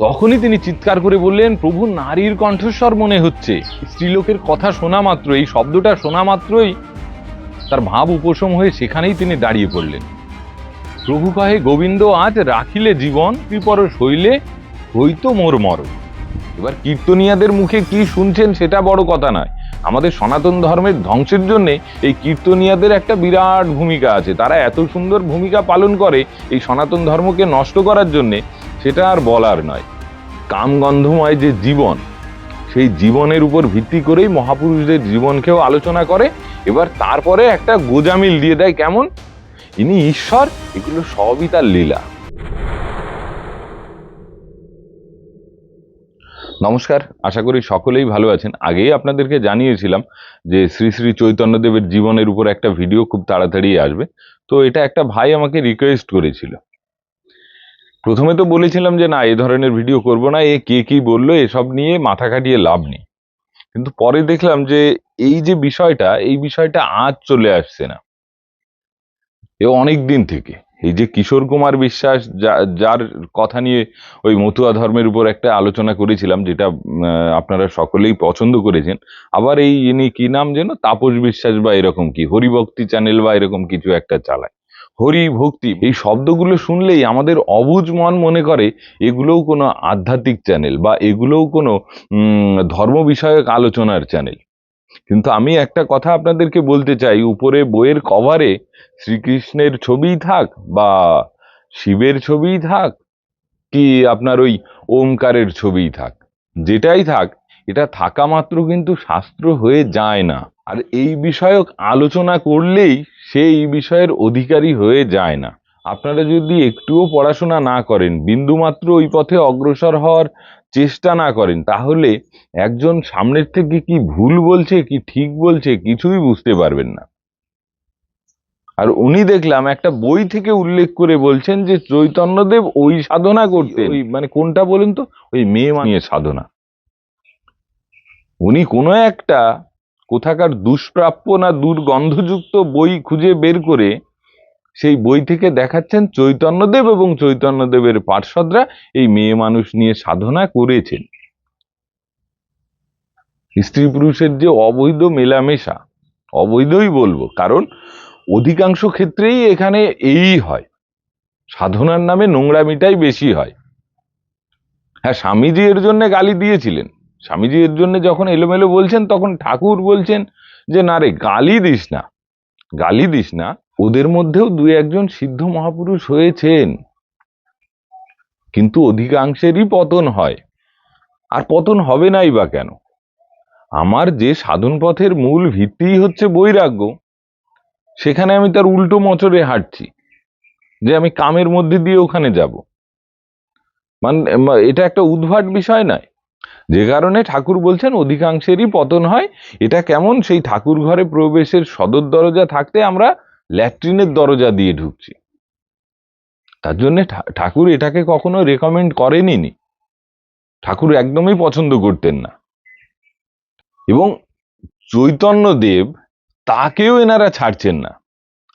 তখনই তিনি চিৎকার করে বললেন, প্রভু, নারীর কণ্ঠস্বর মনে হচ্ছে। স্ত্রীলোকের কথা শোনা মাত্র, এই শব্দটা শোনা মাত্রই তার ভাব উপশম হয়ে সেখানেই তিনি দাঁড়িয়ে পড়লেন। প্রভু কহে, গোবিন্দ, আজ রাখিলে জীবন কৃপর শৈলে হইতো মোর মর এবার কীর্তনিয়াদের মুখে কি শুনছেন সেটা বড় কথা নয়। আমাদের সনাতন ধর্মের ধ্বংসের জন্যে এই কীর্তনিয়াদের একটা বিরাট ভূমিকা আছে। তারা এত সুন্দর ভূমিকা পালন করে এই সনাতন ধর্মকে নষ্ট করার জন্যে সেটা আর বলার নয়। কামগন্ধময় যে জীবন, সেই জীবনের উপর ভিত্তি করেই মহাপুরুষদের জীবনকেও আলোচনা করে, এবার তারপরে একটা গোজামিল দিয়ে দেয় কেমন? ইনি ঈশ্বর, এগুলো সবই তার লীলা। নমস্কার, আশা করি সকলেই ভালো আছেন। আগেই আপনাদেরকে জানিয়েছিলাম যে শ্রী শ্রী চৈতন্যদেবের জীবনের উপর একটা ভিডিও খুব তাড়াতাড়ি আসবে। তো এটা একটা ভাই আমাকে রিকোয়েস্ট করেছিল। প্রথমে তো বলেছিলাম যে, না, এ ধরনের ভিডিও করব না, এ কে কি বলল, এসব নিয়ে মাথা কাটিয়ে লাভ নেই। কিন্তু পরে দেখলাম যে, এই যে বিষয়টা, এই বিষয়টা আজ চলে আসছে না। এ অনেক দিন থেকে। এই যে কিশোর কুমার বিশ্বাস যার কথা নিয়ে ওই মতুয়া ধর্মের উপর একটা আলোচনা করেছিলাম, যেটা আপনারা সকলেই পছন্দ করেছেন, আবার এই ইনি কি নাম যেন, তাপস বিশ্বাস বা এরকম কি, হরিভক্তি চ্যানেল বা এরকম কিছু একটা চালায়। হরি ভক্তি, এই শব্দগুলো শুনলেই আমাদের অবুঝ মন মনে করে, এগুলোও কোনো আধ্যাত্মিক চ্যানেল বা এগুলোও কোনো ধর্ম বিষয়ক আলোচনার চ্যানেল কিন্তু আমি একটা কথা আপনাদেরকে বলতে চাই, উপরে বইয়ের কভারে শ্রীকৃষ্ণের ছবিই থাক বা শিবের ছবিই থাক কি আপনার ওই ওমকারের ছবিই থাক, যেটাই থাক, এটা থাকা মাত্র কিন্তু শাস্ত্র হয়ে যায় না। আর এই বিষয়ক আলোচনা করলেই সে এই বিষয়ের অধিকারী হয়ে যায় না। আপনারা যদি একটুও পড়াশোনা না করেন বিন্দুমাত্র ওই পথে অগ্রসর হওয়ার চেষ্টা না করেন তাহলে একজন সামনের থেকে কি ভুল বলছে কি ঠিক বলছে কিছুই বুঝতে পারবেন না। আর উনি দেখলাম একটা বই থেকে উল্লেখ করে বলছেন যে চৈতন্যদেব ওই সাধনা করতে ওই মানে কোনটা বলেন তো? ওই মেয়ে নিয়ে সাধনা। উনি কোনো একটা কোথাকার দুষ্প্রাপ্য না দুর্গন্ধযুক্ত বই খুঁজে বের করে সেই বই থেকে দেখাচ্ছেন চৈতন্যদেব এবং চৈতন্যদেবের পার্ষদরা এই মেয়ে মানুষ নিয়ে সাধনা করেছেন। স্ত্রী পুরুষের যে অবৈধ মেলামেশা, অবৈধই বলব, কারণ অধিকাংশ ক্ষেত্রেই এখানে এই হয়। সাধনার নামে নোংরামিটাই বেশি হয়। হ্যাঁ স্বামীজি এর জন্য গালি দিয়েছিলেন। স্বামীজি এর জন্য যখন এলোমেলো বলছেন, তখন ঠাকুর বলছেন যে, না রে, গালি দিস না। গালি দিস না। ওদের মধ্যেও দুই একজন সিদ্ধ মহাপুরুষ হয়েছেন। কিন্তু অধিকাংশেরই পতন হয়। আর পতন হবে নাই বা কেন? আমার যে সাধন পথের মূল ভিত্তিই হচ্ছে বৈরাগ্য। সেখানে আমি তার উল্টো মচরে হাঁটছি, যে আমি কামের মধ্যে দিয়ে ওখানে যাব। মানে এটা একটা উদ্ভাট বিষয় নয়। যে কারণে ঠাকুর বলছেন অধিকাংশেরই পতন হয়। এটা কেমন? সেই ঠাকুর ঘরে প্রবেশের সদর দরজা থাকতে আমরা ল্যাট্রিনের দরজা দিয়ে ঢুকছি। তার জন্য ঠাকুর এটাকে কখনো রেকমেন্ড করেনি ঠাকুর একদমই পছন্দ করতেন না। এবং চৈতন্যদেব তাকেও এনারা ছাড়ছেন না।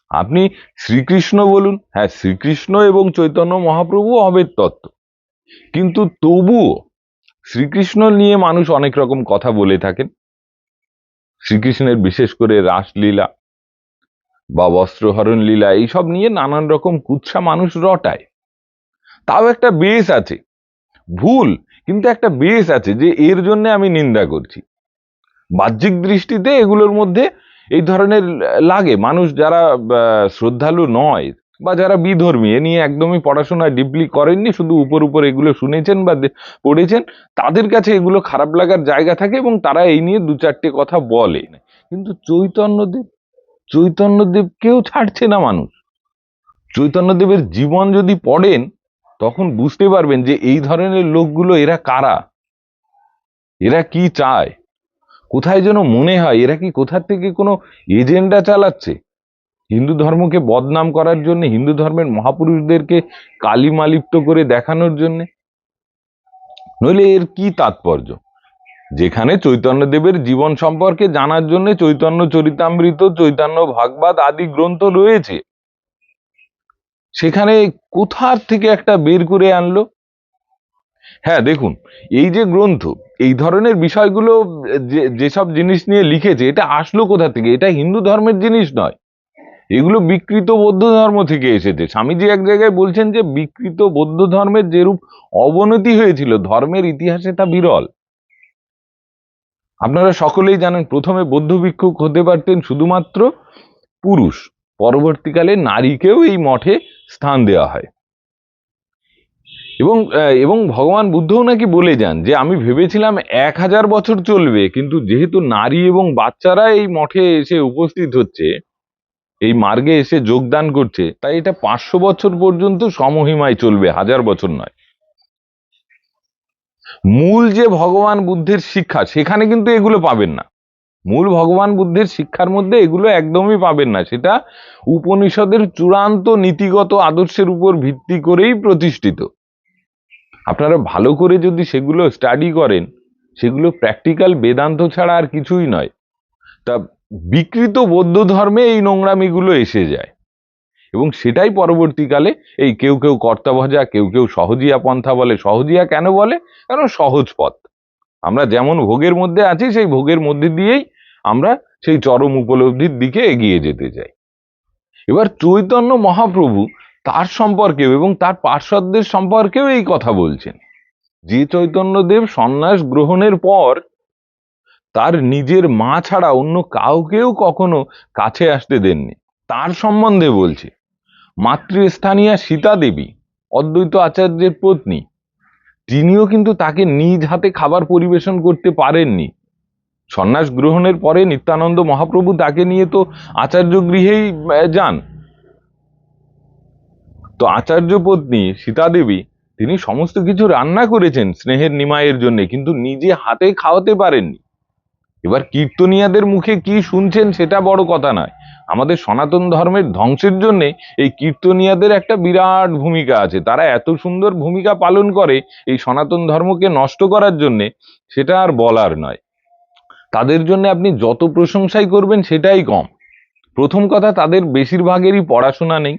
আপনি শ্রীকৃষ্ণ বলুন হ্যাঁ শ্রীকৃষ্ণ এবং চৈতন্য মহাপ্রভু অবেদ তত্ত্ব। কিন্তু তবুও শ্রীকৃষ্ণ নিয়ে মানুষ অনেক রকম কথা বলে থাকেন। শ্রীকৃষ্ণের বিশেষ করে রাসলীলা বা বস্ত্রহরণ লীলা, এইসব নিয়ে নানান রকম কুৎসা মানুষ রটায়। তাও একটা বেশ আছে, ভুল, কিন্তু একটা বেশ আছে যে এর জন্য আমি নিন্দা করছি। বাহ্যিক দৃষ্টিতে এগুলোর মধ্যে এই ধরনের লাগে। মানুষ যারা শ্রদ্ধালু নয় বা যারা বিধর্মী, এ নিয়ে একদমই পড়াশোনা ডিপলি করেননি, শুধু উপর উপর এগুলো শুনেছেন বা পড়েছেন, তাদের কাছে এগুলো খারাপ লাগার জায়গা থাকে এবং তারা এই নিয়ে দু চারটে কথা বলে। কিন্তু চৈতন্যদেব, চৈতন্যদেবকেও ছাড়ছে না মানুষ। চৈতন্যদেবের জীবন যদি পড়েন, তখন বুঝতে পারবেন যে এই ধরনের লোকগুলো এরা কারা? এরা কি চায়? কোথায় যেন মনে হয়, এরা কি কোথা থেকে কোনো এজেন্ডা চালাচ্ছে? হিন্দু ধর্মকে বদনাম করার জন্য, হিন্দু ধর্মের মহাপুরুষদেরকে কালিমালিপ্ত করে দেখানোর জন্যে? নইলে এর কি তাৎপর্য? যেখানে চৈতন্যদেবের জীবন সম্পর্কে জানার জন্য চৈতন্য চরিতামৃত, চৈতন্য ভাগবত আদি গ্রন্থ রয়েছে। সেখানে কোথার থেকে একটা বের করে আনলো? হ্যাঁ দেখুন, এই যে গ্রন্থ, এই ধরনের বিষয়গুলো যে, যেসব জিনিস নিয়ে লিখেছে, এটা আসলো কোথা থেকে? এটা হিন্দু ধর্মের জিনিস নয়। এগুলো বিকৃত বৌদ্ধ ধর্ম থেকে এসেছে। স্বামীজি এক জায়গায় বলছেন যে, বিকৃত বৌদ্ধ ধর্মের যেরূপ অবনতি হয়েছিল, ধর্মের ইতিহাসে তা বিরল। আপনারা সকলেই জানেন, প্রথমে বৌদ্ধ ভিক্ষুক হতে পারতেন শুধুমাত্র পুরুষ, পরবর্তীকালে নারীকেও এই মঠে স্থান দেওয়া হয়। এবং এবং ভগবান বুদ্ধও নাকি বলে যান যে, আমি ভেবেছিলাম এক হাজার বছর চলবে, কিন্তু যেহেতু নারী এবং বাচ্চারা এই মঠে এসে উপস্থিত হচ্ছে এই মার্গে এসে যোগদান করছে, তাই এটা পাঁচশো বছর পর্যন্ত সমহিমায় চলবে, হাজার বছর নয়। মূল যে ভগবান বুদ্ধের শিক্ষা, সেখানে কিন্তু এগুলো পাবেন না। মূল ভগবান বুদ্ধের শিক্ষার মধ্যে এগুলো একদমই পাবেন না, সেটা উপনিষদের চূড়ান্ত নীতিগত আদর্শের উপর ভিত্তি করেই প্রতিষ্ঠিত। আপনারা ভালো করে যদি সেগুলো স্টাডি করেন, সেগুলো প্র্যাকটিক্যাল বেদান্ত ছাড়া আর কিছুই নয়। তা বিকৃত বৌদ্ধ ধর্মে এই নোংরামিগুলো এসে যায়। এবং সেটাই পরবর্তীকালে এই কেউ কেউ কর্তাভজা কেউ কেউ সহজিয়া পন্থা বলে। সহজিয়া কেন বলে? কারণ সহজ পথ। আমরা যেমন ভোগের মধ্যে আছি, সেই ভোগের মধ্যে দিয়েই আমরা সেই চরম উপলব্ধির দিকে এগিয়ে যেতে চাই। এবার চৈতন্য মহাপ্রভু তার সম্পর্কেও এবং তার পার্শ্বদের সম্পর্কেও এই কথা বলছেন। যে চৈতন্যদেব সন্ন্যাস গ্রহণের পর তার নিজের মা ছাড়া অন্য কাউকেও কখনো কাছে আসতে দেননি। তার সম্বন্ধে বলছে। মাতৃস্থানীয় সীতা দেবী, অদ্বৈত আচার্যের পত্নী, তিনিও কিন্তু তাকে নিজ হাতে খাবার পরিবেশন করতে পারেননি। সন্ন্যাস গ্রহণের পরে নিত্যানন্দ মহাপ্রভু তাকে নিয়ে তো আচার্য গৃহেই যান। তো আচার্য পত্নী সীতা দেবী, তিনি সমস্ত কিছু রান্না করেছেন স্নেহের নিমায়ের জন্য, কিন্তু নিজে হাতে খাওয়াতে পারেননি। এবার কীর্তনিয়াদের মুখে কি শুনছেন সেটা বড় কথা নয়। আমাদের সনাতন ধর্মের ধ্বংসের জন্যে এই কীর্তনিয়াদের একটা বিরাট ভূমিকা আছে। তারা এত সুন্দর ভূমিকা পালন করে এই সনাতন ধর্মকে নষ্ট করার জন্যে, সেটা আর বলার নয়। তাদের জন্য আপনি যত প্রশংসাই করবেন সেটাই কম। প্রথম কথা, তাদের বেশিরভাগেরই পড়াশোনা নেই।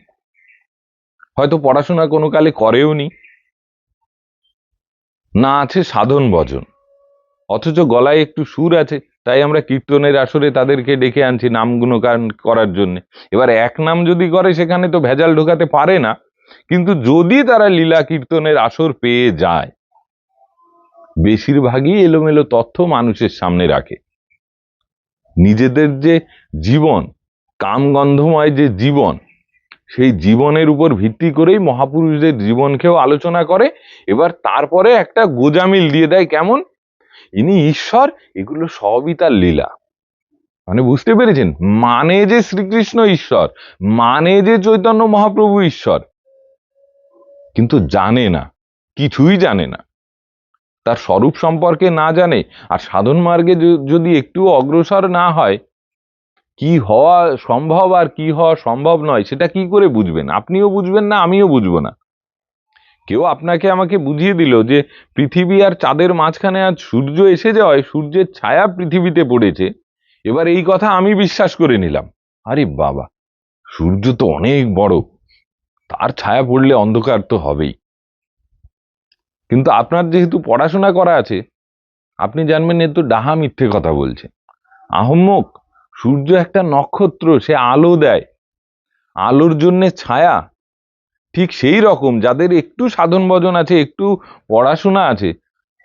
হয়তো পড়াশোনা কোনো কালে করেও নি। না আছে সাধন ভজন। অথচ গলায় একটু সুর আছে। তাই আমরা কীর্তনের আসরে তাদেরকে ডেকে আনছি নাম গুণগান করার জন্য। এবার এক নাম যদি করে, সেখানে তো ভেজাল ঢোকাতে পারে না। কিন্তু যদি তারা লীলা কীর্তনের আসর পেয়ে যায়, বেশিরভাগই এলোমেলো তথ্য মানুষের সামনে রাখে। নিজেদের যে জীবন, কামগন্ধময় যে জীবন, সেই জীবনের উপর ভিত্তি করেই মহাপুরুষদের জীবনকেও আলোচনা করে। এবার তারপরে একটা গোজামিল দিয়ে দেয় কেমন? ইনি ঈশ্বর, এগুলো সবই তার লীলা। মানে বুঝতে পেরেছেন? মানে যে শ্রীকৃষ্ণ ঈশ্বর মানে যে চৈতন্য মহাপ্রভু ঈশ্বর, কিন্তু জানে না, কিছুই জানে না। তার স্বরূপ সম্পর্কে না জানে, আর সাধন মার্গে যদি একটু অগ্রসর না হয়, কি হওয়া সম্ভব আর কি হওয়া সম্ভব নয়, সেটা কি করে বুঝবেন? আপনিও বুঝবেন না, আমিও বুঝব না। কেউ আপনাকে আমাকে বুঝিয়ে দিল যে পৃথিবী আর চাঁদের মাঝখানে আজ সূর্য এসে যাওয়ায় সূর্যের ছায়া পৃথিবীতে পড়েছে। এবার এই কথা আমি বিশ্বাস করে নিলাম। আরে বাবা, সূর্য তো অনেক বড়। তার ছায়া পড়লে অন্ধকার তো হবেই। কিন্তু আপনার যেহেতু পড়াশোনা করা আছে, আপনি জানবেন এ তো ডাহা মিথ্যে কথা বলছে। আহম্মক, সূর্য একটা নক্ষত্র, সে আলো দেয়। আলোর জন্যে ছায়া ঠিক সেই রকম যাদের একটু সাধন ভজন আছে একটু পড়াশোনা আছে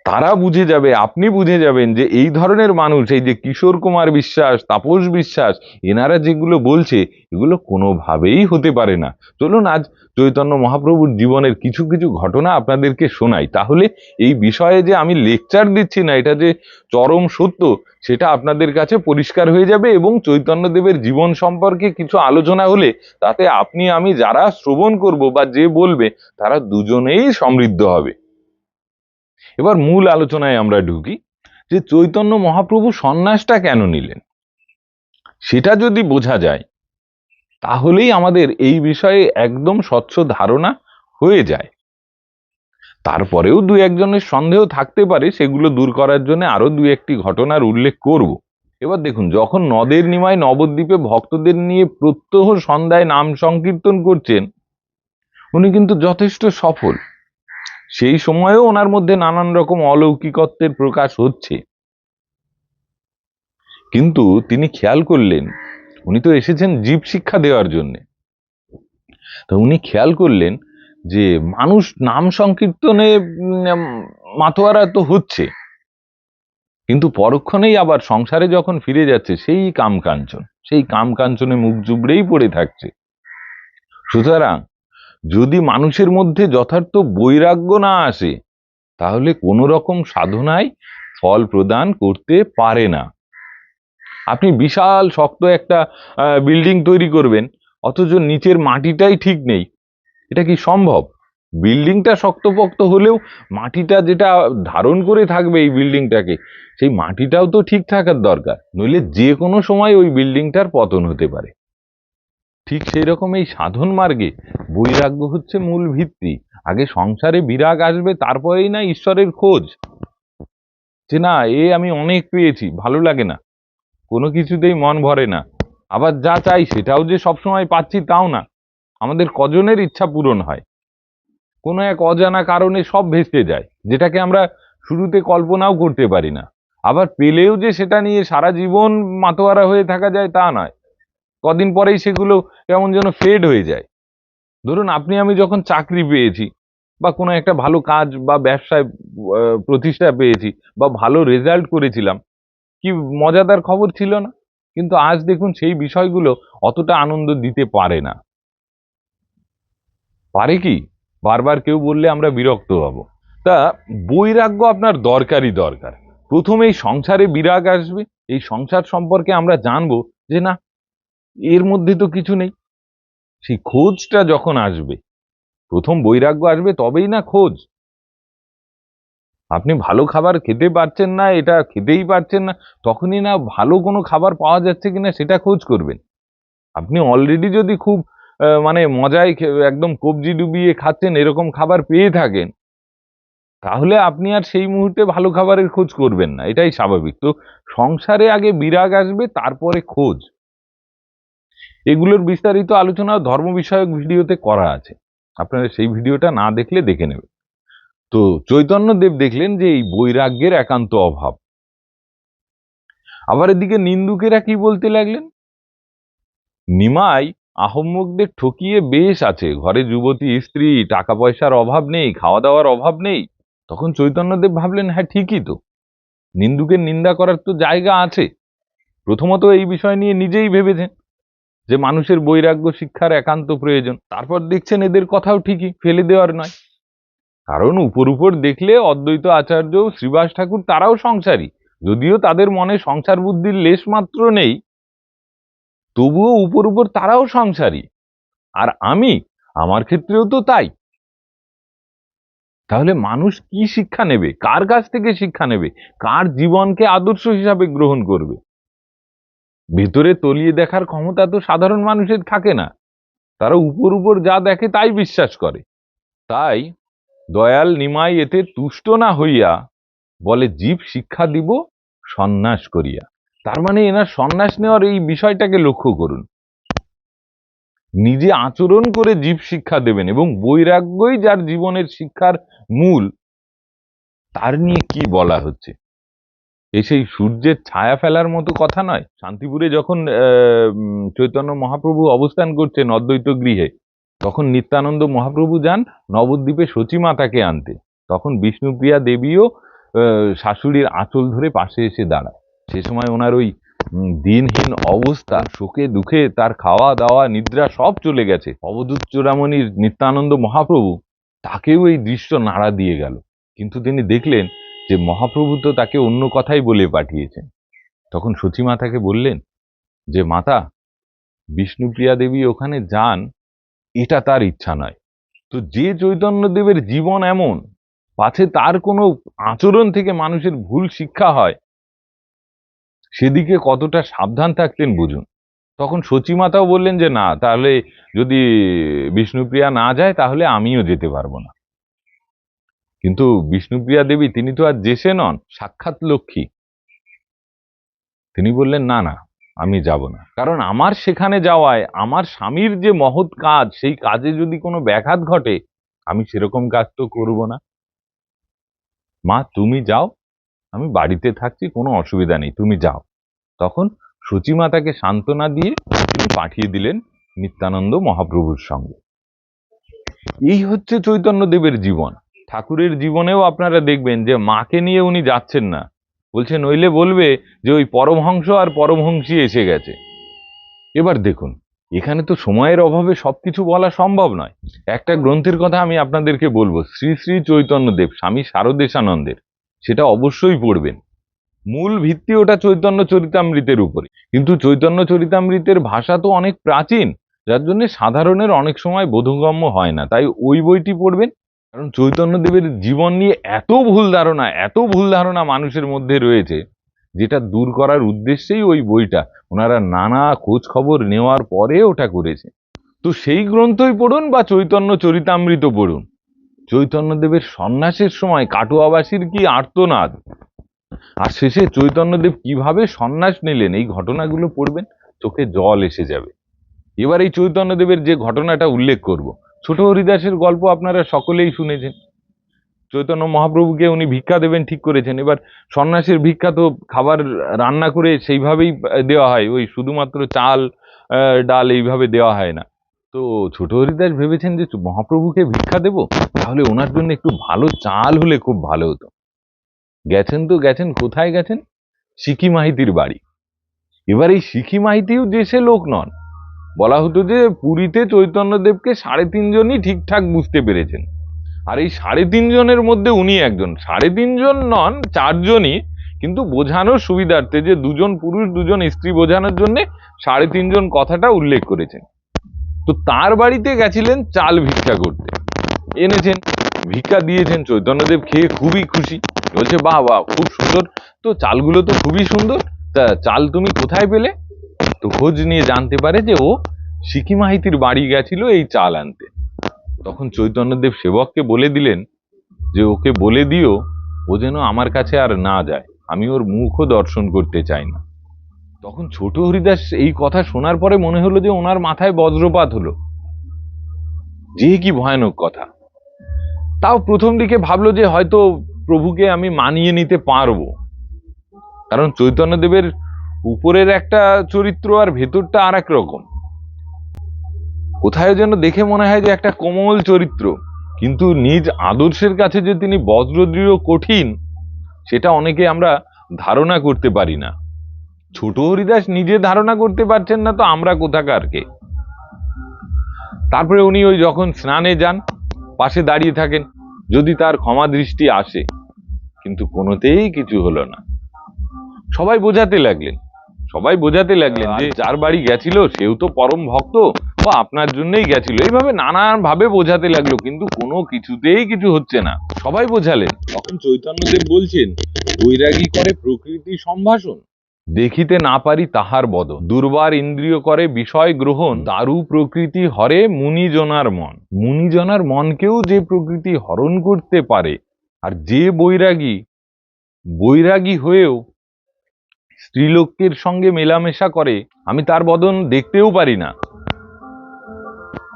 তারা বুঝে যাবে, আপনি বুঝে যাবেন যে এই ধরনের মানুষ, এই যে কিশোর কুমার বিশ্বাস, তাপস বিশ্বাস, এনারা যেগুলো বলছে, এগুলো কোনোভাবেই হতে পারে না। চলুন আজ চৈতন্য মহাপ্রভুর জীবনের কিছু কিছু ঘটনা আপনাদেরকে শোনাই। তাহলে এই বিষয়ে যে আমি লেকচার দিচ্ছি না, এটা যে চরম সত্য, সেটা আপনাদের কাছে পরিষ্কার হয়ে যাবে এবং চৈতন্যদেবের জীবন সম্পর্কে কিছু আলোচনা হলে, তাতে আপনি, আমি যারা শ্রবণ করব বা যে বলবে, তারা দুজনেই সমৃদ্ধ হবে। এবার মূল আলোচনায় আমরা ঢুকি যে চৈতন্য মহাপ্রভু সন্ন্যাসটা কেন নিলেন? সেটা যদি বোঝা যায়, তাহলেই আমাদের এই বিষয়ে একদম স্বচ্ছ ধারণা হয়ে যায়। তারপরেও দু একজনের সন্দেহ থাকতে পারে, সেগুলো দূর করার জন্য আরও দু একটি ঘটনার উল্লেখ করব। এবার দেখুন, যখন নদের নিমায় নবদ্বীপে ভক্তদের নিয়ে প্রত্যহ সন্ধ্যায় নাম সংকীর্তন করছেন, উনি কিন্তু যথেষ্ট সফল। সেই সময়েও ওনার মধ্যে নানান রকম অলৌকিকত্বের প্রকাশ হচ্ছে। কিন্তু তিনি খেয়াল করলেন উনি তো এসেছেন জীব শিক্ষা দেওয়ার জন্য। তো উনি খেয়াল করলেন যে মানুষ নাম সংকীর্তনে উম, মাতোয়ারা তো হচ্ছে। কিন্তু পরক্ষণেই আবার সংসারে যখন ফিরে যাচ্ছে সেই কাম কাঞ্চন সেই কাম কাঞ্চনে মুখ জুবড়েই পড়ে থাকছে। সুতরাং যদি মানুষের মধ্যে যথার্থ বৈরাগ্য না আসে, তাহলে কোনো রকম সাধনায় ফল প্রদান করতে পারে না। আপনি বিশাল, শক্ত একটা বিল্ডিং তৈরি করবেন, অথচ নিচের মাটিটাই ঠিক নেই। এটা কি সম্ভব? বিল্ডিংটা শক্তপোক্ত হলেও মাটিটা যেটা ধারণ করে থাকবে এই বিল্ডিংটাকে, সেই মাটিটাও তো ঠিক থাকার দরকার। নইলে যে কোনো সময় ওই বিল্ডিংটার পতন হতে পারে। ঠিক সেই রকম এই সাধন মার্গে বৈরাগ্য হচ্ছে মূল ভিত্তি। আগে সংসারে বিরাগ আসবে, তারপরেই না ঈশ্বরের খোঁজ। যে না, এ আমি অনেক পেয়েছি, ভালো লাগে না। কোনো কিছুতেই মন ভরে না। আবার যা চাই সেটাও যে সবসময় পাচ্ছি তাও না। আমাদের কজনের ইচ্ছা পূরণ হয়। কোনো এক অজানা কারণে সব ভেস্তে যায়, যেটাকে আমরা শুরুতে কল্পনাও করতে পারি না। আবার পেলেও যে সেটা নিয়ে সারা জীবন মাতোয়ারা হয়ে থাকা যায় তা নয়। কদিন পরেই সেগুলো কেমন যেন ফেড হয়ে যায়। ধরুন, আপনি, আমি যখন চাকরি পেয়েছি বা কোনো একটা ভালো কাজ বা ব্যবসায় প্রতিষ্ঠা পেয়েছি বা ভালো রেজাল্ট করেছিলাম, কি মজাদার খবর ছিল না? কিন্তু আজ দেখুন, সেই বিষয়গুলো অতটা আনন্দ দিতে পারে না। পারে কি? বারবার কেউ বললে আমরা বিরক্ত হব। তা বৈরাগ্য আপনার দরকারই দরকার। প্রথমেই সংসারে বিরাগ আসবে, এই সংসার সম্পর্কে আমরা জানব যে না এর মধ্যে তো কিছু নেই। সেই খোঁজটা যখন আসবে, প্রথম বৈরাগ্য আসবে তবেই না খোঁজ। আপনি ভালো খাবার খেতে পারছেন না, এটা খেতেই পারছেন না, তখনই না ভালো কোনো খাবার পাওয়া যাচ্ছে কিনা সেটা খোঁজ করবেন। আপনি অলরেডি যদি খুব মানে মজায় একদম কবজি ডুবিয়ে খাচ্ছেন, এরকম খাবার পেয়ে থাকেন, তাহলে আপনি আর সেই মুহূর্তে ভালো খাবারের খোঁজ করবেন না, এটাই স্বাভাবিক। তো সংসারে আগে বিরাগ আসবে, তারপরে খোঁজ। এগুলোর বিস্তারিত আলোচনা ধর্ম বিষয়ক ভিডিওতে করা আছে। আপনারা সেই ভিডিওটা না দেখলে দেখে নেবেন। তো চৈতন্যদেব দেখলেন যে এই বৈরাগ্যের একান্ত অভাব। আবার এদিকে নিন্দুকেরা কি বলতে লাগলেন? নিমাই আহম্মকদের ঠকিয়ে বেশ আছে। ঘরে যুবতী, স্ত্রী টাকা পয়সার অভাব নেই খাওয়া দাওয়ার অভাব নেই। তখন চৈতন্যদেব ভাবলেন হ্যাঁ ঠিকই তো। নিন্দুকের নিন্দা করার তো জায়গা আছে। প্রথমত এই বিষয় নিয়ে নিজেই ভেবেছেন। যে মানুষের বৈরাগ্য, শিক্ষার একান্ত প্রয়োজন। তারপর দেখছেন এদের কথাও ঠিকই, ফেলে দেওয়ার নয়। কারণ উপর উপর দেখলে অদ্বৈত আচার্য শ্রীবাস ঠাকুর তারাও সংসারী। যদিও তাদের মনে সংসার বুদ্ধির লেশ মাত্র নেই, তবুও উপর উপর তারাও সংসারী। আর আমি, আমার ক্ষেত্রেও তো তাই। তাহলে মানুষ কি শিক্ষা নেবে? কার কাছ থেকে শিক্ষা নেবে? কার জীবনকে আদর্শ হিসাবে গ্রহণ করবে? ভেতরে তলিয়ে দেখার ক্ষমতা তো সাধারণ মানুষের থাকে না। তারা উপর উপর যা দেখে তাই বিশ্বাস করে। তাই দয়াল নিমাই এতে তুষ্ট না হইয়া বলে, জীব শিক্ষা দিব, সন্ন্যাস করিয়া। তার মানে এনার সন্ন্যাস নেওয়ার এই বিষয়টাকে লক্ষ্য করুন। নিজে আচরণ করে জীব শিক্ষা দেবেন এবং বৈরাগ্যই যার জীবনের শিক্ষার মূল, তার নিয়ে কি বলা হচ্ছে? এই সেই সূর্যের ছায়া ফেলার মতো কথা নয়। শান্তিপুরে যখন চৈতন্য মহাপ্রভু অবস্থান করছেন অদ্বৈত গৃহে, তখন নিত্যানন্দ মহাপ্রভু যান নবদ্বীপে সচিমাতাকে আনতে। তখন বিষ্ণুপ্রিয়া দেবীও শাশুড়ির আঁচল ধরে পাশে এসে দাঁড়ায়। সে সময় ওনার ওই দিনহীন অবস্থা, শোকে দুঃখে তার খাওয়া দাওয়া নিদ্রা সব চলে গেছে। অবধূত চূড়ামণির নিত্যানন্দ মহাপ্রভু তাকেও এই দৃশ্য নাড়া দিয়ে গেল। কিন্তু তিনি দেখলেন যে মহাপ্রভু তো তাকে অন্য কথাই বলে পাঠিয়েছেন। তখন সচিমা তাকে বললেন, যে মাতা, বিষ্ণুপ্রিয়া দেবী ওখানে যান, এটা তার ইচ্ছা নয়। তো যে চৈতন্যদেবের জীবন এমন, পাছে তার কোনো আচরণ থেকে মানুষের ভুল শিক্ষা হয়, সেদিকে কতটা সাবধান থাকতেন বুঝুন। তখন সচিমাতাও বললেন যে, না, তাহলে যদি বিষ্ণুপ্রিয়া না যায়, তাহলে আমিও যেতে পারব না। কিন্তু বিষ্ণুপ্রিয়া দেবী, তিনি তো আর জেসে নন, সাক্ষাৎ লক্ষ্মী। তিনি বললেন, না না, আমি যাব না। কারণ আমার সেখানে যাওয়ায় আমার স্বামীর যে মহৎ কাজ, সেই কাজে যদি কোনো ব্যাঘাত ঘটে, আমি সেরকম কাজ তো করব না। মা, তুমি যাও, আমি বাড়িতে থাকছি, কোনো অসুবিধা নেই, তুমি যাও। তখন সচিমা তাকে সান্ত্বনা দিয়ে তিনি পাঠিয়ে দিলেন নিত্যানন্দ মহাপ্রভুর সঙ্গে। এই হচ্ছে চৈতন্যদেবের জীবন। ঠাকুরের জীবনেও আপনারা দেখবেন যে মাকে নিয়ে উনি যাচ্ছেন না। বলছে নইলে বলবে যে ওই পরমহংস আর পরমহংসী এসে গেছে। এবার দেখুন, এখানে তো সময়ের অভাবে সবকিছু বলা সম্ভব নয়। একটা গ্রন্থের কথা আমি আপনাদেরকে বলব, শ্রী শ্রী চৈতন্যদেব, স্বামী শারদেশানন্দের সেটা অবশ্যই পড়বেন। মূল ভিত্তি ওটা চৈতন্য চরিতামৃতের উপরে। কিন্তু চৈতন্য চরিতামৃতের ভাষা তো অনেক প্রাচীন, যার জন্য সাধারণের অনেক সময় বোধগম্য হয় না। তাই ওই বইটি পড়বেন কারণ চৈতন্যদেবের জীবন নিয়ে এত ভুল ধারণা, এত ভুল ধারণা মানুষের মধ্যে রয়েছে, যেটা দূর করার উদ্দেশ্যেই ওই বইটা। ওনারা নানা খোঁজ খবর নেওয়ার পরে ওটা করেছে। তো সেই গ্রন্থই পড়ুন বা চৈতন্য চরিতামৃত পড়ুন। চৈতন্যদেবের সন্ন্যাসের সময় কাটুয়াবাসীর কি আর্তনাদ? আর শেষে চৈতন্যদেব কীভাবে সন্ন্যাস নিলেন? এই ঘটনাগুলো পড়বেন, চোখে জল এসে যাবে। এবার এই চৈতন্যদেবের যে ঘটনাটা উল্লেখ করব ছোট হরিদাসের গল্প আপনারা সকলেই শুনেছেন। চৈতন্য মহাপ্রভুকে উনি ভিক্ষা দেবেন, ঠিক করেছেন। এবার সন্ন্যাসের ভিক্ষা তো খাবার রান্না করে সেইভাবেই দেওয়া হয়। ওই শুধুমাত্র চাল ডাল এইভাবে দেওয়া হয় না। তো ছোট হরিদাস ভেবেছেন যে মহাপ্রভুকে ভিক্ষা দেব? তাহলে ওনার জন্য একটু ভালো চাল হলে খুব ভালো হতো। গেছেন তো, গেছেন, কোথায় গেছেন? সিকি মাহিতির বাড়ি। এবার এই সিকি মাহিতিও যে সে লোক নন। বলা হতো যে পুরীতে চৈতন্যদেবকে সাড়ে তিনজনই ঠিকঠাক বুঝতে পেরেছেন। আর এই সাড়ে তিনজনের মধ্যে উনি একজন। সাড়ে তিনজন নন, চারজনই, কিন্তু বোঝানোর সুবিধার্থে যে দুজন পুরুষ, দুজন স্ত্রী বোঝানোর জন্য সাড়ে তিনজন কথাটা উল্লেখ করেছেন। তো তার বাড়িতে গেছিলেন চাল ভিক্ষা করতে। এনেছেন, ভিক্ষা দিয়েছেন চৈতন্যদেব, খেয়ে খুবই খুশি। বলছে, বাহ বাহ, খুব সুন্দর। তো চালগুলো তো খুবই সুন্দর। তা চাল তুমি কোথায় পেলে? তো খোঁজ নিয়ে জানতে পারে যে ও সিকি মাহিতির বাড়ি গেছিল এই চাল আনতে। তখন চৈতন্যদেব সেবককে বলে দিলেন যে ওকে বলে দিও, ও যেন আমার কাছে আর না যায়। আমি ওর মুখও দর্শন করতে চাই না। তখন ছোট হরিদাস এই কথা শোনার পরে মনে হলো যে ওনার মাথায় বজ্রপাত হলো। যে কি ভয়ানক কথা। তাও প্রথম দিকে ভাবলো যে হয়তো প্রভুকে আমি মানিয়ে নিতে পারব। কারণ চৈতন্যদেবের উপরের একটা চরিত্র আর ভেতরটা আর এক রকম। কোথায় যেন দেখে মনে হয় যে একটা কোমল চরিত্র, কিন্তু নিজ আদর্শের কাছে যে তিনি বজ্রদৃঢ় কঠিন, সেটা অনেকে আমরা ধারণা করতে পারি না। ছোট হরিদাস নিজে ধারণা করতে পারছেন না তো আমরা কোথাকার কে তারপরে উনি ওই যখন স্নানে যান, পাশে দাঁড়িয়ে থাকেন, যদি তার ক্ষমা দৃষ্টি আসে, কিন্তু কোনোতেই কিছু হলো না। সবাই বোঝাতে লাগলেন সবাই বোঝাতে লাগলেন যে যার বাড়ি গেছিল সেও তো পরম ভক্ত ও আপনার জন্যই গেছিল। এইভাবে নানান ভাবে বোঝাতে লাগল কিন্তু কোনো কিছুতেই কিছু হচ্ছে না। সবাই বোঝালেন। তখন চৈতন্যদেব বলছেন বৈরাগী করে প্রকৃতি সম্ভাষণ। দেখিতে না পারি তাহার বদ দুর্বার ইন্দ্রিয় করে বিষয় গ্রহণ। দারু প্রকৃতি হরে মুনিজনার মন। মুনিজনার মনকেও যে প্রকৃতি হরণ করতে পারে আর যে বৈরাগী বৈরাগী হয়েও স্ত্রীলোকের সঙ্গে মেলামেশা করে, আমি তার বদন দেখতেও পারি না।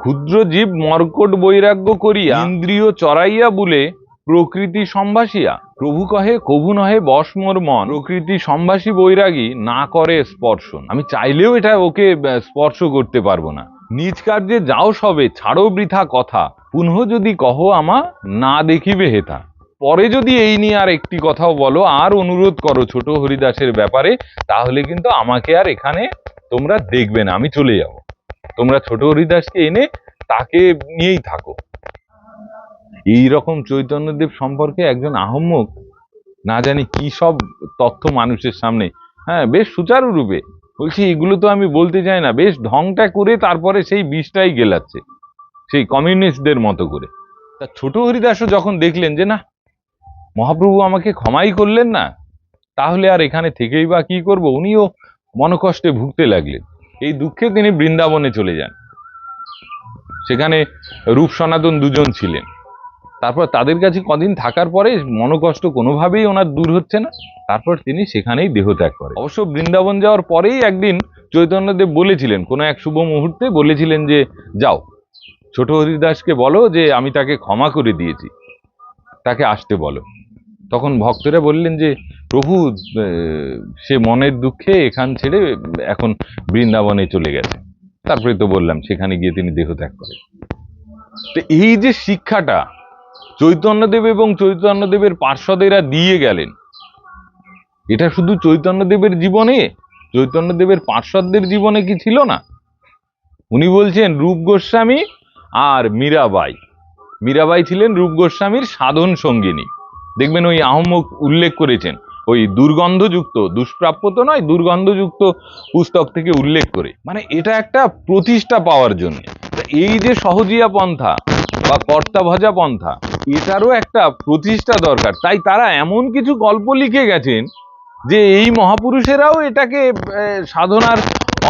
ক্ষুদ্র জীব মর্কট বৈরাগ্য করিয়া ইন্দ্রিয় চড়াইয়া বলে, প্রকৃতি সম্ভাসিয়া প্রভু কহে, কভু নহে বশ মোর মন। প্রকৃতি সম্ভাসী বৈরাগী না করে স্পর্শন। আমি চাইলেও এটা ওকে স্পর্শ করতে পারব না। নিজ কার্যে যাও সবে, ছাড়ো বৃথা কথা। পুনঃ যদি কহ আমা, না দেখিবে হেথা। পরে যদি এই নিয়ে আর একটি কথাও বলো, আর অনুরোধ করো ছোট হরিদাসের ব্যাপারে, তাহলে কিন্তু আমাকে আর এখানে তোমরা দেখবে না, আমি চলে যাব। তোমরা ছোট হরিদাসকে এনে তাকে নিয়েই থাকো। এই রকম চৈতন্যদেব সম্পর্কে একজন আহম্মক, না জানি কি সব তথ্য মানুষের সামনে। হ্যাঁ বেশ সুচারুরূপে বলছি, এগুলো তো আমি বলতে চাই না, বেশ ঢংটা করে তারপরে সেই বিষটাই গেলাচ্ছে, সেই কমিউনিস্টদের মতো করে। তা ছোট হরিদাসও যখন দেখলেন যে না মহাপ্রভু আমাকে ক্ষমাই করলেন না? তাহলে আর এখানে থেকেই বা কি করব? উনিও মনকষ্টে ভুগতে লাগলেন। এই দুঃখে তিনি বৃন্দাবনে চলে যান। সেখানে রূপ সনাতন দুজন ছিলেন। তারপর তাদের কাছে কদিন থাকার পরে মনোকষ্ট কোনোভাবেই ওনার দূর হচ্ছে না। তারপর তিনি সেখানেই দেহত্যাগ করেন। অবশ্য বৃন্দাবন যাওয়ার পরেই একদিন চৈতন্যদেব বলেছিলেন, কোনো এক শুভ মুহূর্তে বলেছিলেন যে, যাও। ছোট হরিদাসকে বলো যে, আমি তাকে ক্ষমা করে দিয়েছি। তাকে আসতে বলো। তখন ভক্তরা বললেন যে, প্রভু সে মনের দুঃখে এখান ছেড়ে এখন বৃন্দাবনে চলে গেছে। তারপরে তো বললাম, সেখানে গিয়ে তিনি দেহত্যাগ করেন। তো এই যে শিক্ষাটা চৈতন্যদেব এবং চৈতন্যদেবের পার্শ্বদেরা দিয়ে গেলেন, এটা শুধু চৈতন্যদেবের জীবনে? চৈতন্যদেবের পার্শ্বদের জীবনে কি ছিল না? উনি বলছেন, রূপ গোস্বামী আর মীরাবাই। মীরাবাই ছিলেন রূপ গোস্বামীর সাধন সঙ্গিনী। দেখবেন ওই আহম্মক উল্লেখ করেছেন, ওই দুর্গন্ধযুক্ত, দুষ্প্রাপ্য তো নয়, দুর্গন্ধযুক্ত পুস্তক থেকে উল্লেখ করে। মানে এটা একটা প্রতিষ্ঠা পাওয়ার জন্য। এই যে সহজিয়া পন্থা বা কর্তা ভজা পন্থা, এটারও একটা প্রতিষ্ঠা দরকার। তাই তারা এমন কিছু গল্প লিখে গেছেন যে এই মহাপুরুষেরাও এটাকে সাধনার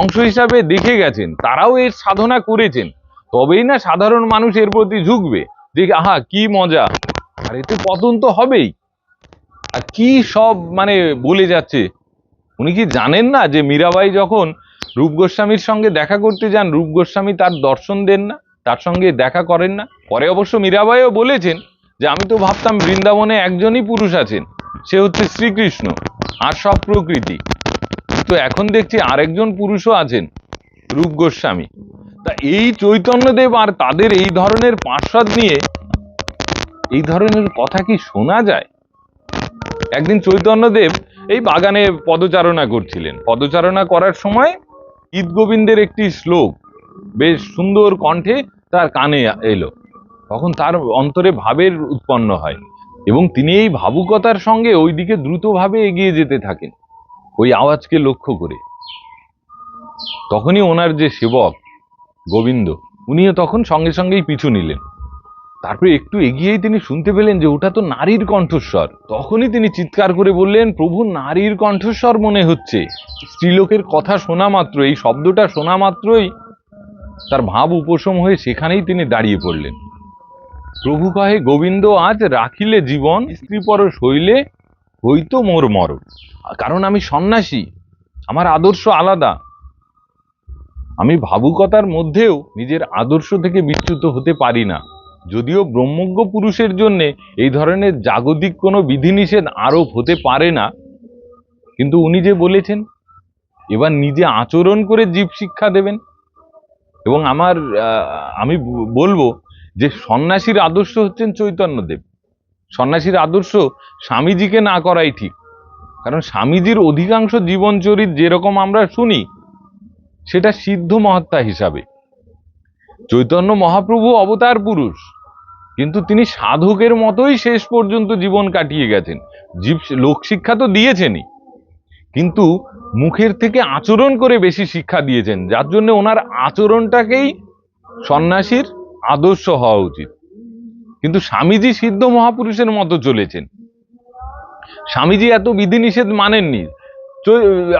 অংশ হিসাবে দেখে গেছেন। তারাও এর সাধনা করেছেন। তবেই না সাধারণ মানুষ এর প্রতি ঝুঁকবে। যে, আহা, কি মজা! আর এতে পতন তো হবেই। আর কি সব মানে বলে যাচ্ছে? উনি কি জানেন না যে মীরাবাই যখন রূপ গোস্বামীর সঙ্গে দেখা করতে যান, রূপ গোস্বামী তার দর্শন দেন না, তার সঙ্গে দেখা করেন না? পরে অবশ্য মীরাবাইও বলেছেন যে, আমি তো ভাবতাম বৃন্দাবনে একজনই পুরুষ আছেন, সে হচ্ছে শ্রীকৃষ্ণ, আর সব প্রকৃতি। তো এখন দেখছি আরেকজন পুরুষও আছেন, রূপ গোস্বামী। তা এই চৈতন্যদেব আর তাদের এই ধরনের পার্শ্বদ নিয়ে এই ধরনের কথা কি শোনা যায়? একদিন চৈতন্যদেব এই বাগানে পদচারণা করছিলেন। পদচারণা করার সময় ঈদ গোবিন্দের একটি শ্লোক বেশ সুন্দর কণ্ঠে তার কানে এলো। তখন তার অন্তরে ভাবের উৎপন্ন হয় এবং তিনি এই ভাবুকতার সঙ্গে ওইদিকে দ্রুতভাবে এগিয়ে যেতে থাকেন। ওই আওয়াজকে লক্ষ্য করে। তখনই ওনার যে সেবক গোবিন্দ, উনিও তখন সঙ্গে সঙ্গেই পিছু নিলেন। তারপরে একটু এগিয়েই তিনি শুনতে পেলেন যে ওটা তো নারীর কণ্ঠস্বর। তখনই তিনি চিৎকার করে বললেন, প্রভু, নারীর কণ্ঠস্বর মনে হচ্ছে। স্ত্রীলোকের কথা শোনা মাত্র এই শব্দটা শোনা মাত্রই তার ভাব উপশম হয়ে সেখানেই তিনি দাঁড়িয়ে পড়লেন। প্রভু কহে, গোবিন্দ, আজ রাখিলে জীবন স্ত্রীপর শৈলে হইতো মোর মরণ। কারণ আমি সন্ন্যাসী, আমার আদর্শ আলাদা। আমি ভাবুকতার মধ্যেও নিজের আদর্শ থেকে বিচ্যুত হতে পারি না। যদিও ব্রহ্মজ্ঞ পুরুষের জন্যে এই ধরনের জাগতিক কোনো বিধিনিষেধ আরোপ হতে পারে না, কিন্তু উনি যে বলেছেন, এবার নিজে আচরণ করে জীব শিক্ষা দেবেন। এবং আমার আমি বলব যে সন্ন্যাসীর আদর্শ হচ্ছেন চৈতন্যদেব। সন্ন্যাসীর আদর্শ স্বামীজিকে না করাই ঠিক। কারণ স্বামীজির অধিকাংশ জীবনচরিত যেরকম আমরা শুনি, সেটা সিদ্ধ মহাত্মা হিসাবে। চৈতন্য মহাপ্রভু অবতার পুরুষ, কিন্তু তিনি সাধকের মতোই শেষ পর্যন্ত জীবন কাটিয়ে গেছেন। জীব লোকশিক্ষা তো দিয়েছেনই, কিন্তু মুখের থেকে আচরণ করে বেশি শিক্ষা দিয়েছেন, যার জন্য ওনার আচরণটাকেই সন্ন্যাসীর আদর্শ হওয়া উচিত। কিন্তু স্বামীজি সিদ্ধ মহাপুরুষের মতো চলেছেন। স্বামীজি এত বিধিনিষেধ মানেননি।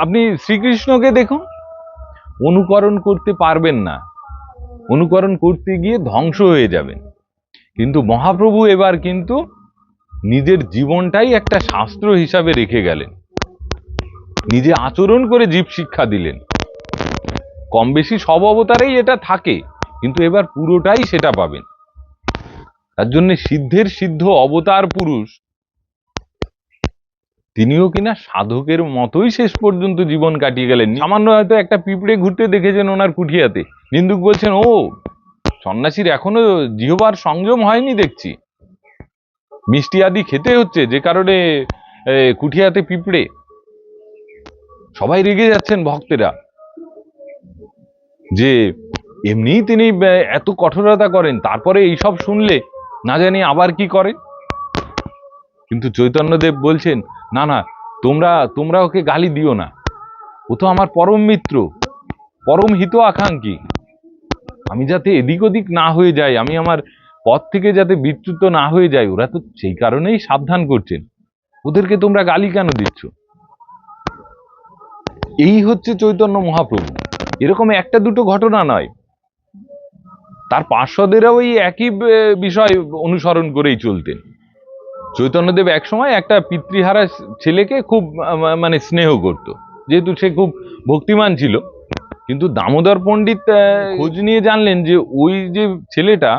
আপনি শ্রীকৃষ্ণকে দেখুন, অনুকরণ করতে পারবেন না। অনুকরণ করতে গিয়ে ধ্বংস হয়ে যাবেন। কিন্তু মহাপ্রভু এবার কিন্তু নিজের জীবনটাই একটা শাস্ত্র হিসাবে রেখে গেলেন। নিজে আচরণ করে জীব শিক্ষা দিলেন। কম বেশি সব অবতারেই এটা থাকে, কিন্তু এবার পুরোটাই সেটা পাবেন। তার জন্য সিদ্ধের সিদ্ধ অবতার পুরুষ তিনিও কিনা সাধকের মতোই শেষ পর্যন্ত জীবন কাটিয়ে গেলেন। সামান্য হয়তো একটা পিঁপড়ে ঘুরতে দেখেছেন ওনার কুঠিয়াতে। নিন্দুক বলছেন, ও, সন্ন্যাসীর এখনও জিহবার সংযম হয়নি দেখছি। মিষ্টি আদি খেতে হচ্ছে, যে কারণে কুঠিয়াতে পিঁপড়ে। সবাই রেগে যাচ্ছেন ভক্তেরা। যে এমনিই তিনি এত কঠোরতা করেন, তারপরে এইসব শুনলে না জানি আবার কি করে কিন্তু চৈতন্যদেব বলছেন না না, তোমরা তোমরা ওকে গালি দিও না। ও তো আমার পরম মিত্র, পরম হিত আকাঙ্ক্ষী। আমি যাতে এদিক ওদিক না হয়ে যাই, আমি আমার পথ থেকে যাতে বিচ্যুত না হয়ে যায় ওরা তো সেই কারণেই সাবধান করছেন। ওদেরকে তোমরা গালি কেন দিচ্ছ? এই হচ্ছে চৈতন্য মহাপ্রভু। এরকম একটা দুটো ঘটনা নয়। তার পার্শ্বদেরাও এই একই বিষয় অনুসরণ করেই চলতেন। চৈতন্যদেব একসময় একটা পিতৃহারা ছেলেকে খুব মানে স্নেহ করত। যেহেতু সে খুব ভক্তিমান ছিল কিন্তু দামোদর পণ্ডিত খোঁজ নিয়ে জানলেন যে ওই যে ছেলেটা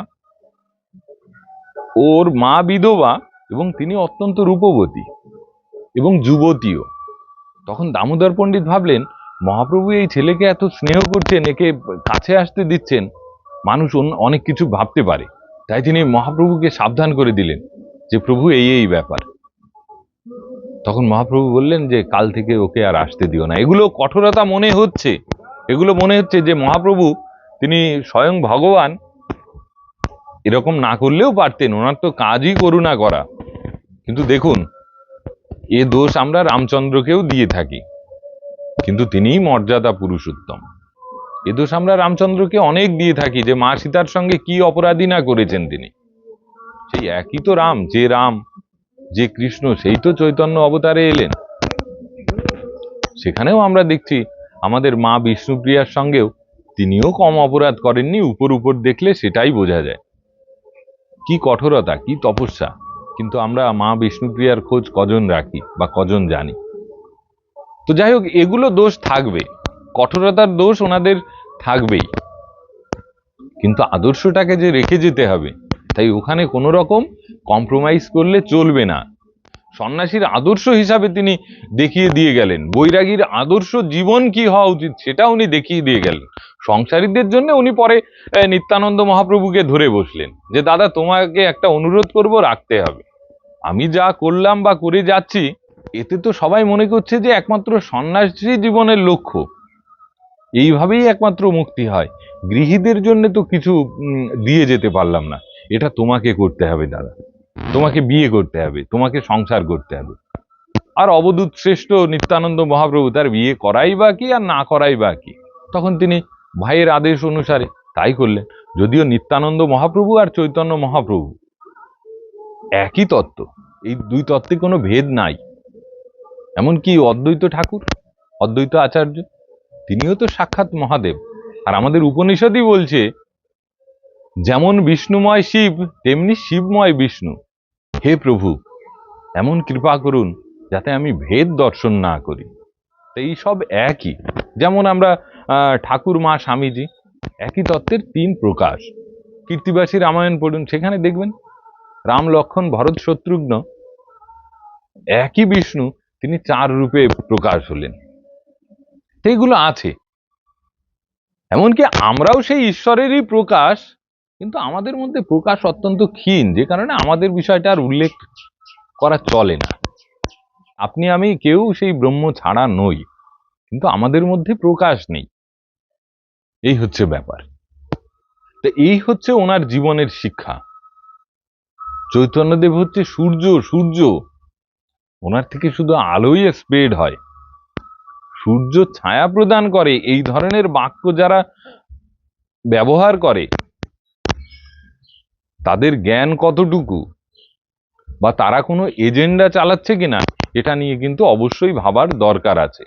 ওর মা বিধবা এবং তিনি অত্যন্ত রূপবতী এবং যুবতীও। তখন দামোদর পণ্ডিত ভাবলেন মহাপ্রভু এই ছেলেকে এত স্নেহ করছেন একে কাছে আসতে দিচ্ছেন মানুষ অনেক কিছু ভাবতে পারে। তাই তিনি মহাপ্রভুকে সাবধান করে দিলেন। যে প্রভু, এই এই ব্যাপার। তখন মহাপ্রভু বললেন যে, কাল থেকে ওকে আর আসতে দিও না। এগুলো কঠোরতা মনে হচ্ছে। এগুলো মনে হচ্ছে যে, মহাপ্রভু, তিনি স্বয়ং ভগবান। এরকম না করলেও পারতেন। ওনার তো কাজই করুণা করা। কিন্তু দেখুন, এ দোষ আমরা রামচন্দ্রকেও দিয়ে থাকি। কিন্তু তিনিই মর্যাদা পুরুষোত্তম এ দোষ আমরা রামচন্দ্রকে অনেক দিয়ে থাকি যে, মা সীতার সঙ্গে কি অপরাধী না করেছেন তিনি। সেই একই তো রাম, যে রাম, যে কৃষ্ণ, সেই তো চৈতন্য অবতারে এলেন। সেখানেও আমরা দেখছি আমাদের মা বিষ্ণুপ্রিয়ার সঙ্গেও তিনিও কম অপরাধ করেননি, উপর উপর দেখলে সেটাই বোঝা যায়। কি কঠোরতা, কি তপস্যা, কিন্তু আমরা মা বিষ্ণুপ্রিয়ার খোঁজ কজন রাখি বা কজন জানি। তো যাই হোক, এগুলো দোষ থাকবে, কঠোরতার দোষ ওনাদের থাকবেই। কিন্তু আদর্শটাকে যে রেখে যেতে হবে তাই ওখানে কোনো রকম কম্প্রোমাইজ করলে চলবে না। সন্ন্যাসীর আদর্শ হিসাবে তিনি দেখিয়ে দিয়ে গেলেন। বৈরাগীর আদর্শ জীবন কি হওয়া উচিত সেটা উনি দেখিয়ে দিয়ে গেলেন। সংসারীদের জন্য উনি পরে নিত্যানন্দ মহাপ্রভুকে ধরে বসলেন যে, দাদা, তোমাকে একটা অনুরোধ করব, রাখতে হবে। আমি যা করলাম বা করে যাচ্ছি, এতে তো সবাই মনে করছে যে, একমাত্র সন্ন্যাসী জীবনের লক্ষ্য। এইভাবেই একমাত্র মুক্তি হয়। গৃহীদের জন্য তো কিছু দিয়ে যেতে পারলাম না। এটা তোমাকে করতে হবে, দাদা। তোমাকে বিয়ে করতে হবে, তোমাকে সংসার করতে হবে। আর অবধূত শ্রেষ্ঠ নিত্যানন্দ মহাপ্রভু তার বিয়ে করাই বা কি আর না করাই বা কি তখন তিনি ভাইয়ের আদেশ অনুসারে তাই করলেন। যদিও নিত্যানন্দ মহাপ্রভু আর চৈতন্য মহাপ্রভু একই তত্ত্ব, এই দুই তত্ত্বে কোনো ভেদ নাই। এমনকি অদ্বৈত ঠাকুর, অদ্বৈত আচার্য, তিনিও তো সাক্ষাৎ মহাদেব। আর আমাদের উপনিষদই বলছে যেমন বিষ্ণুময় শিব, তেমনি শিবময় বিষ্ণু। হে প্রভু, এমন কৃপা করুন যাতে আমি ভেদ দর্শন না করি। এই সব একই। যেমন আমরা ঠাকুর মা স্বামীজি, একই তত্ত্বের তিন প্রকাশ। কীর্তিবাসী রামায়ণ পড়ুন, সেখানে দেখবেন, রাম লক্ষণ ভরত শত্রুঘ্ন, একই বিষ্ণু, তিনি চার রূপে প্রকাশ হলেন। সেইগুলো আছে। এমনকি আমরাও সেই ঈশ্বরেরই প্রকাশ কিন্তু আমাদের মধ্যে প্রকাশ অত্যন্ত ক্ষীণ, যে কারণে আমাদের বিষয়টা আর উল্লেখ করা চলে না। আপনি, আমি কেউ সেই ব্রহ্ম ছাড়া নই, কিন্তু আমাদের মধ্যে প্রকাশ নেই। এই হচ্ছে ব্যাপার। তো এই হচ্ছে ওনার জীবনের শিক্ষা। চৈতন্যদেব হচ্ছে সূর্য সূর্য। ওনার থেকে শুধু আলোই স্প্রেড হয়। সূর্য ছায়া প্রদান করে, এই ধরনের বাক্য যারা ব্যবহার করে তাদের জ্ঞান কতটুকু? বা তারা কোনো এজেন্ডা চালাচ্ছে কিনা, এটা নিয়ে কিন্তু অবশ্যই ভাবার দরকার আছে।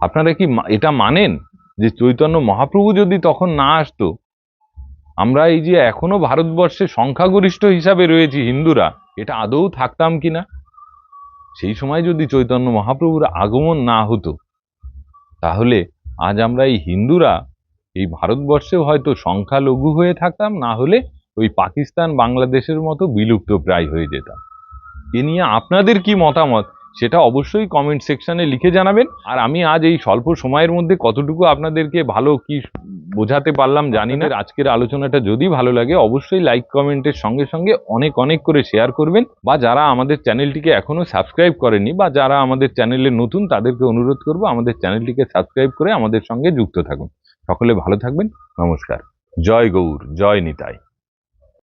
আপনারা কি এটা মানেন যে চৈতন্য মহাপ্রভু যদি তখন না আসতো, আমরা এই যে এখনও ভারতবর্ষে সংখ্যাগরিষ্ঠ হিসাবে রয়েছি হিন্দুরা, এটা আদৌ থাকতাম কিনা? সেই সময় যদি চৈতন্য মহাপ্রভুর আগমন না হতো, তাহলে আজ আমরা এই হিন্দুরা এই ভারতবর্ষেও হয়তো সংখ্যালঘু হয়ে থাকতাম, না হলে ওই পাকিস্তান, বাংলাদেশের মতো বিলুপ্ত প্রায় হয়ে যেতাম। এ নিয়ে আপনাদের কি মতামত? সেটা অবশ্যই কমেন্ট সেকশনে লিখে জানাবেন। আর আমি আজ এই স্বল্প সময়ের মধ্যে কতটুকু আপনাদেরকে ভালো কি বোঝাতে পারলাম জানি না। আজকের আলোচনাটা যদি ভালো লাগে, অবশ্যই লাইক কমেন্টের সঙ্গে সঙ্গে অনেক অনেক করে শেয়ার করবেন। বা যারা আমাদের চ্যানেলটিকে এখনও সাবস্ক্রাইব করেনি বা যারা আমাদের চ্যানেলে নতুন, তাদেরকে অনুরোধ করব আমাদের চ্যানেলটিকে সাবস্ক্রাইব করে আমাদের সঙ্গে যুক্ত থাকুন। সকলে ভালো থাকবেন নমস্কার। জয় গৌর জয় নিতাই।